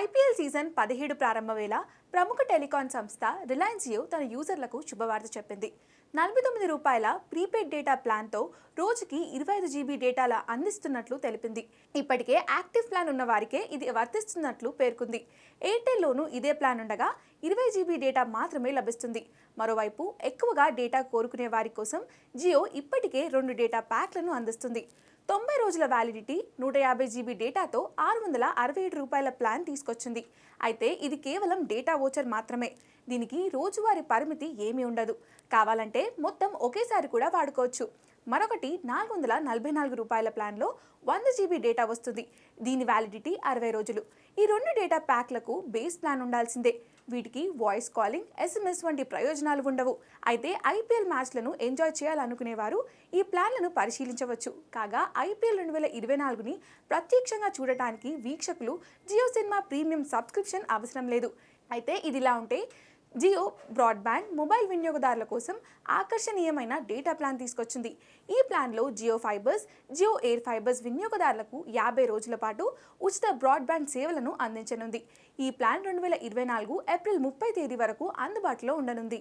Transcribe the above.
IPL season పదిహేడు ప్రారంభ వేళ ప్రముఖ టెలికాం సంస్థ రిలయన్స్ జియో తన యూజర్లకు శుభవార్త చెప్పింది. నలభై తొమ్మిది రూపాయల ప్రీపెయిడ్ డేటా ప్లాన్తో రోజుకి ఇరవై ఐదు జీబీ డేటాల అందిస్తున్నట్లు తెలిపింది. ఇప్పటికే యాక్టివ్ ప్లాన్ ఉన్న వారికే ఇది వర్తిస్తున్నట్లు పేర్కొంది. ఎయిర్టెల్లోనూ ఇదే ప్లాన్ ఉండగా ఇరవై జీబీ డేటా మాత్రమే లభిస్తుంది. మరోవైపు ఎక్కువగా డేటా కోరుకునే వారి కోసం జియో ఇప్పటికే రెండు డేటా ప్యాక్లను అందిస్తుంది. తొంభై రోజుల వ్యాలిడిటీ నూట యాభై జీబీ డేటాతో ఆరు వందల అరవై ఏడు రూపాయల ప్లాన్ తీసుకొచ్చింది. అయితే ఇది కేవలం డేటా ఓచర్ మాత్రమే. దీనికి రోజువారీ పరిమితి ఏమీ ఉండదు. కావాలంటే మొత్తం ఒకేసారి కూడా వాడుకోవచ్చు. మరొకటి నాలుగు వందల నలభై నాలుగు రూపాయల ప్లాన్లో వంద జీబీ డేటా వస్తుంది. దీని వ్యాలిడిటీ అరవై రోజులు. ఈ రెండు డేటా ప్యాక్లకు బేస్ ప్లాన్ ఉండాల్సిందే. వీటికి వాయిస్ కాలింగ్ ఎస్ఎంఎస్ వంటి ప్రయోజనాలు ఉండవు. అయితే ఐపీఎల్ మ్యాచ్లను ఎంజాయ్ చేయాలనుకునేవారు ఈ ప్లాన్లను పరిశీలించవచ్చు. కాగా ఐపీఎల్ రెండు వేల ఇరవై నాలుగుని ప్రత్యక్షంగా చూడటానికి వీక్షకులు జియో సినిమా ప్రీమియం సబ్స్క్రిప్షన్ అవసరం లేదు. అయితే ఇదిలా ఉంటే జియో బ్రాడ్బ్యాండ్ మొబైల్ వినియోగదారుల కోసం ఆకర్షణీయమైన డేటా ప్లాన్ తీసుకొచ్చింది. ఈ ప్లాన్లో Jio fibers Jio air fibers వినియోగదారులకు యాభై రోజుల పాటు ఉచిత బ్రాడ్బ్యాండ్ సేవలను అందించనుంది. ఈ ప్లాన్ రెండు వేల ఇరవై నాలుగు ఏప్రిల్ ముప్పై తేదీ వరకు అందుబాటులో ఉండనుంది.